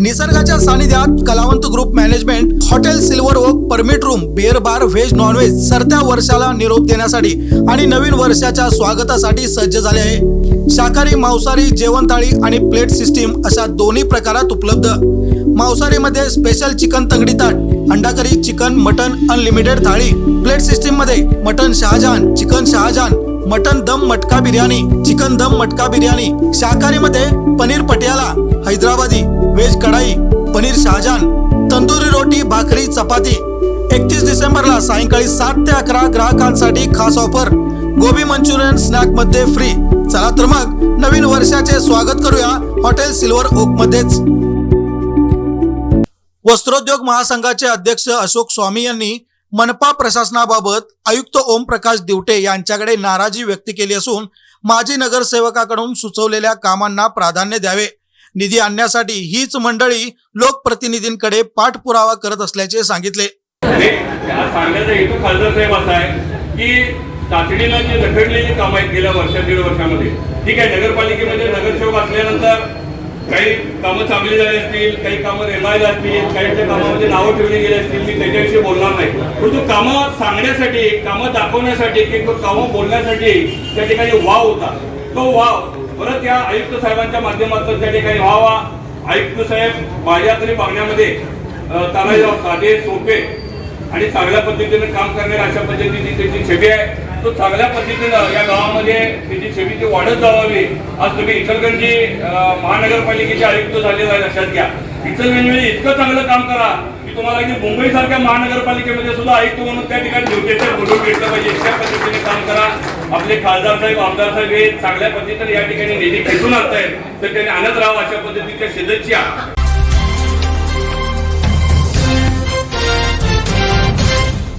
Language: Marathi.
निसर्गाच्या सानिध्यात कलावंत group management hotel silver oak permit room beer bar veg non veg सरत्या वर्षाला निरोप देण्यासाठी आणि नवीन वर्षाच्या स्वागतासाठी सज्ज झाले आहे. शाकाहारी मांसाहारी जेवणथाळी आणि प्लेट सिस्टीम अशा दोन्ही प्रकारात उपलब्ध. मांसाहारीमध्ये स्पेशल चिकन तंगडी ताट अंडा करी चिकन मटन अनलिमिटेड थाळी. प्लेट सिस्टीममध्ये mutton Shahjahan chicken Shahjahan mutton dum matka biryani chicken दम मटका बिर्याणी. शाकाहारी मध्ये पनीर पटियाला हैदराबादी व्हेज कढाई पनीर शहाजहान तंदुरी रोटी भाकरी चपाती. एकतीस डिसेंबरला सायंकाळी सात ते अकरा ग्राहकांसाठी खास ऑफर. गोबी मंचुरियन स्नॅकमध्ये फ्री. चला तर मग नवीन वर्षाचे स्वागत करूया हॉटेल सिल्वर ओक मध्येच वस्त्रोद्योग महासंघाचे अध्यक्ष अशोक स्वामी यांनी मनपा प्रशासनाबाबत आयुक्त ओमप्रकाश दिवटे यांच्याकडे नाराजी व्यक्त केली असून माजी नगरसेवकाकडून सुचवलेल्या कामांना प्राधान्य द्यावे. निधी आणण्यासाठी हीच मंडळी लोकप्रतिनिधींकडे पाठपुरावा करत असल्याचे सांगितले. सांगण्याचा हेतू खासदार साहेब असा आहे की तातडीला जी रखडलेली कामं आहेत गेल्या वर्षा दीड वर्षामध्ये ठीक आहे नगरपालिकेमध्ये नगरसेवक असल्यानंतर काही कामं चांगली झाली असतील काही कामं रेमायला असतील काही त्या कामामध्ये नावं ठेवली गेली असतील मी त्याच्याविषयी बोलणार नाही. परंतु कामं सांगण्यासाठी कामं दाखवण्यासाठी किंवा कामं बोलण्यासाठी त्या ठिकाणी वाव होता. तो वाव परत या आयुक्त साहेबांच्या माध्यमातून त्या ठिकाणी व्हावा. आयुक्त साहेब माझ्या तरी बघण्यामध्ये अ, तानाजीराव साधे सोपे आणि चांगल्या पद्धतीने काम करणारे अशा पद्धतीची त्याची छबी आहे. तो चांगल्या पद्धतीनं या गावामध्ये त्याची छबी ती वाढत जावावी. आज तुम्ही इचलगंजी महानगरपालिकेचे आयुक्त झालेला आहे लक्षात घ्या. इचलगंजीमध्ये इतकं चांगलं काम करा की तुम्हाला अगदी मुंबईसारख्या महानगरपालिकेमध्ये सुद्धा आयुक्त म्हणून त्या ठिकाणी ड्युटेशन बोलून भेटलं पाहिजे. अशा पद्धतीने काम करा. आपले खासदार साहेब आमदार साहेब हे चांगल्या पद्धतीने या ठिकाणी निधी खेचून आणतायत. तर त्यांनी आणत राहावं अशा पद्धतीच्या सदस्या